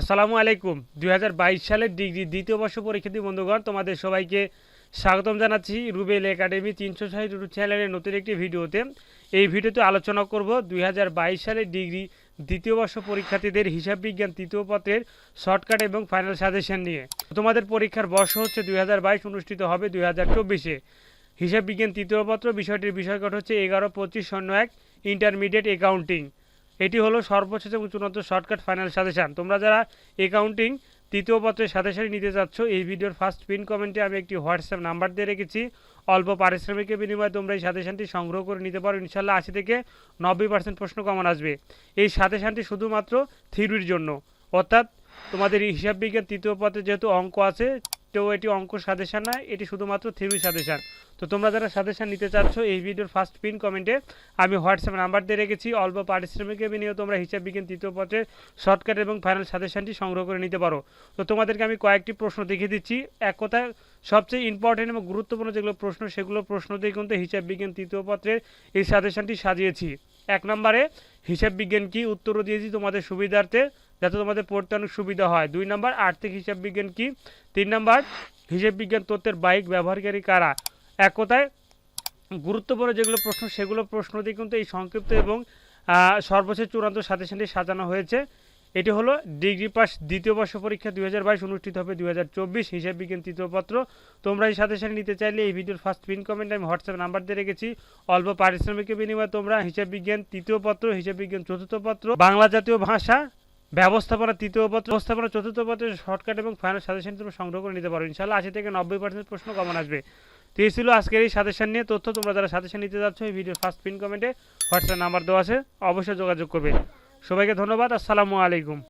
আসসালামু আলাইকুম। দুই হাজার বাইশ সালের ডিগ্রি দ্বিতীয় বর্ষ পরীক্ষার্থী বন্ধুগণ, তোমাদের সবাইকে স্বাগতম জানাচ্ছি রুবেল একাডেমি তিনশো ষাট ইউটিউব চ্যানেলের নতুন একটি ভিডিওতে। এই ভিডিওতে আলোচনা করব দুই হাজার বাইশ সালের ডিগ্রি দ্বিতীয় বর্ষ পরীক্ষার্থীদের হিসাব বিজ্ঞান তৃতীয় পত্রের শর্টকাট এবং ফাইনাল সাজেশন নিয়ে। তোমাদের পরীক্ষার বর্ষ হচ্ছে দুই হাজার বাইশ, অনুষ্ঠিত হবে দুই হাজার চব্বিশে। হিসাব বিজ্ঞান তৃতীয় পত্র বিষয়টির বিষয়কট হচ্ছে এগারো, পঁচিশ, শূন্য, এক ইন্টারমিডিয়েট অ্যাকাউন্টিং এটি হলো সর্বোচ্চ এবং চূড়ান্ত শর্টকাট ফাইনাল সাজেশন। তোমরা যারা অ্যাকাউন্টিং তৃতীয় পত্রের সাথে সাথে নিতে চাচ্ছ এই ভিডিওর ফার্স্ট পিন কমেন্টে আমি একটি হোয়াটসঅ্যাপ নাম্বার দিয়ে রেখেছি। অল্প পারিশ্রমিকের বিনিময়ে তোমরা এই সাজেশনটি সংগ্রহ করে নিতে পারো। ইনশাল্লাহ আশি থেকে নব্বই পার্সেন্ট প্রশ্ন কমন আসবে। এই সাজেশনটি শুধুমাত্র থিওরির জন্য। অর্থাৎ তোমাদের এই হিসাব বিজ্ঞান তৃতীয় পত্রে যেহেতু অঙ্ক আছে তো এটি অঙ্ক সাজেশন নয় এটি শুধুমাত্র থিওরি সাজেশন। তো তোমরা যারা সাজেশন নিতে চাচ্ছ এই ভিডিওর ফার্স্ট পিন কমেন্টে আমি হোয়াটসঅ্যাপ নাম্বার দিয়ে রেখেছি, অল্প পারিশ্রমিকের বিনিয়োগ তোমরা হিসাব বিজ্ঞান তৃতীয় পত্রের শর্টকাট এবং ফাইনাল সাজেশনটি সংগ্রহ করে নিতে পারো। তো তোমাদেরকে আমি কয়েকটি প্রশ্ন দেখিয়ে দিচ্ছি। এক কথায় সবচেয়ে ইম্পর্টেন্ট এবং গুরুত্বপূর্ণ যেগুলো প্রশ্ন, সেগুলো প্রশ্ন দিয়ে কিন্তু হিসাব বিজ্ঞান তৃতীয় পত্রের এই সাজেশনটি সাজিয়েছি। এক নম্বরে, হিসাব বিজ্ঞান কি? উত্তরও দিয়েছি তোমাদের সুবিধার্থে। যাতে তোমাদের পড়তে অনেক সুবিধা হয়। দুই নম্বর, আর্থিক হিসাব বিজ্ঞান কি? তিন নম্বর, হিসাব বিজ্ঞান তত্ত্বের বাইক ব্যবহারকারী কারা? এক কথায়, গুরুত্বপূর্ণ যেগুলো প্রশ্ন, সেগুলো প্রশ্ন দিয়ে কিন্তু এই সংক্ষিপ্ত এবং সর্বশেষ চূড়ান্ত সাজেশনটি সাজানো হয়েছে। এটি হলো ডিগ্রি পাস দ্বিতীয় বর্ষ পরীক্ষা দুই হাজার বাইশ অনুষ্ঠিত হবে দুই হাজার চব্বিশ, হিসাব বিজ্ঞান তৃতীয় পত্র। তোমরা এই সাজেশন নিতে চাইলে এই ভিডিওর ফার্স্ট পিন কমেন্ট আমি হোয়াটসঅ্যাপ নাম্বার দিয়ে রেখেছি। অল্প পারিশ্রমিকের বিনিময়ে তোমরা হিসাব বিজ্ঞান তৃতীয় পত্র, হিসাব বিজ্ঞান চতুর্থ পত্র, বাংলা জাতীয় ভাষা ব্যবস্থাপনা তৃতীয় পত্র ব্যবস্থাপনা চতুর্থ পত্রে শর্টকাট এবং ফাইনাল সাজেশন তুমি সংগ্রহ করে নিতে পারো। ইনশাল্লাহ আশি থেকে নব্বই পার্সেন্ট প্রশ্ন কমন আসবে। তো এই ছিল আজকের এই সাজেশন নিয়ে। তথ্য তোমরা যারা সাজেশন নিতে যাচ্ছ, এই ভিডিও ফার্স্ট পিন কমেন্টে হোয়াটসঅ্যাপ নাম্বার দেওয়া আছে, অবশ্যই যোগাযোগ করবে। সবাইকে ধন্যবাদ, আসসালামু আলাইকুম।